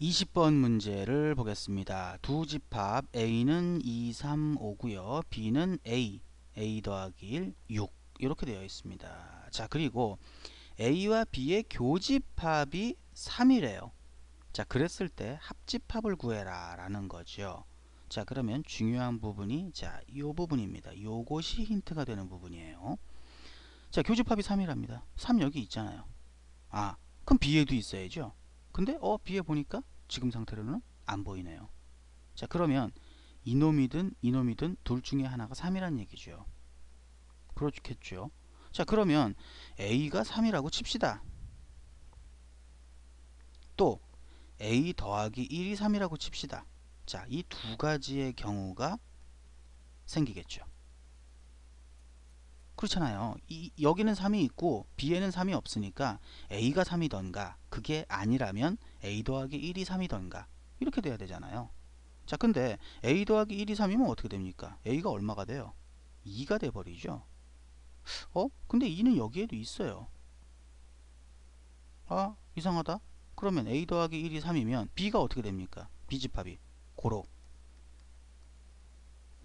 20번 문제를 보겠습니다. 두 집합 A는 2, 3, 5고요. B는 A, A 더하기 1, 6 이렇게 되어 있습니다. 자 그리고 A와 B의 교집합이 3이래요. 자 그랬을 때 합집합을 구해라 라는 거죠. 자 그러면 중요한 부분이 자이 부분입니다. 요것이 힌트가 되는 부분이에요. 자 교집합이 3이랍니다. 3 여기 있잖아요. 아 그럼 B에도 있어야죠. 근데 어 B에 보니까 지금 상태로는 안 보이네요. 자 그러면 이놈이든 이놈이든 둘 중에 하나가 3이란 얘기죠. 그렇겠죠. 자 그러면 A가 3이라고 칩시다. 또 A 더하기 1이 3이라고 칩시다. 자, 이 두 가지의 경우가 생기겠죠. 그렇잖아요. 이, 여기는 3이 있고 B에는 3이 없으니까 A가 3이던가 그게 아니라면 A 더하기 1이 3이던가 이렇게 돼야 되잖아요. 자 근데 A 더하기 1이 3이면 어떻게 됩니까? A가 얼마가 돼요? 2가 돼버리죠. 어? 근데 2는 여기에도 있어요. 아 이상하다. 그러면 A 더하기 1이 3이면 B가 어떻게 됩니까? B집합이 고로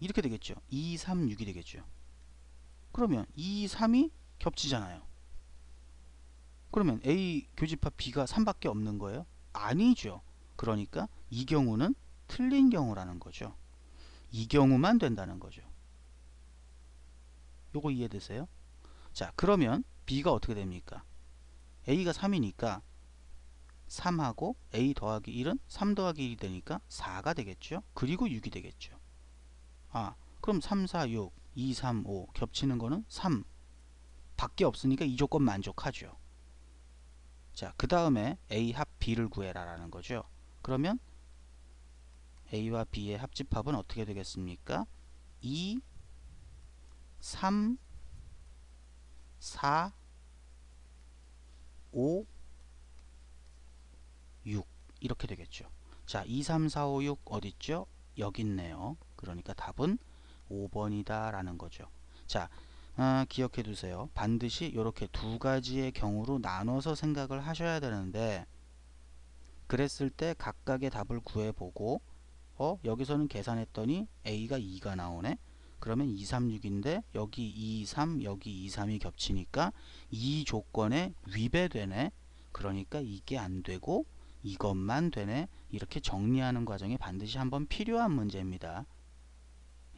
이렇게 되겠죠. 2, 3, 6이 되겠죠. 그러면 2, 3이 겹치잖아요. 그러면 A 교집합 B가 3밖에 없는 거예요? 아니죠. 그러니까 이 경우는 틀린 경우라는 거죠. 이 경우만 된다는 거죠. 요거 이해되세요? 자 그러면 B가 어떻게 됩니까? A가 3이니까 3하고 A 더하기 1은 3 더하기 1이 되니까 4가 되겠죠. 그리고 6이 되겠죠. 아 그럼 3, 4, 6 2, 3, 5 겹치는 거는 3 밖에 없으니까 이 조건 만족하죠. 자, 그 다음에 A 합 B를 구해라 라는 거죠. 그러면 A와 B의 합집합은 어떻게 되겠습니까? 2, 3, 4, 5, 6 이렇게 되겠죠. 자, 2, 3, 4, 5, 6 어딨죠? 여기 있네요. 그러니까 답은 5번이다 라는 거죠. 자, 아, 기억해 두세요. 반드시 이렇게 두 가지의 경우로 나눠서 생각을 하셔야 되는데 그랬을 때 각각의 답을 구해보고 어 여기서는 계산했더니 A가 2가 나오네. 그러면 2, 3, 6인데 여기 2, 3, 여기 2, 3이 겹치니까 이 조건에 위배되네. 그러니까 이게 안 되고 이것만 되네. 이렇게 정리하는 과정이 반드시 한번 필요한 문제입니다.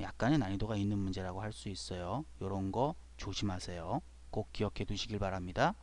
약간의 난이도가 있는 문제라고 할 수 있어요. 이런 거 조심하세요. 꼭 기억해 두시길 바랍니다.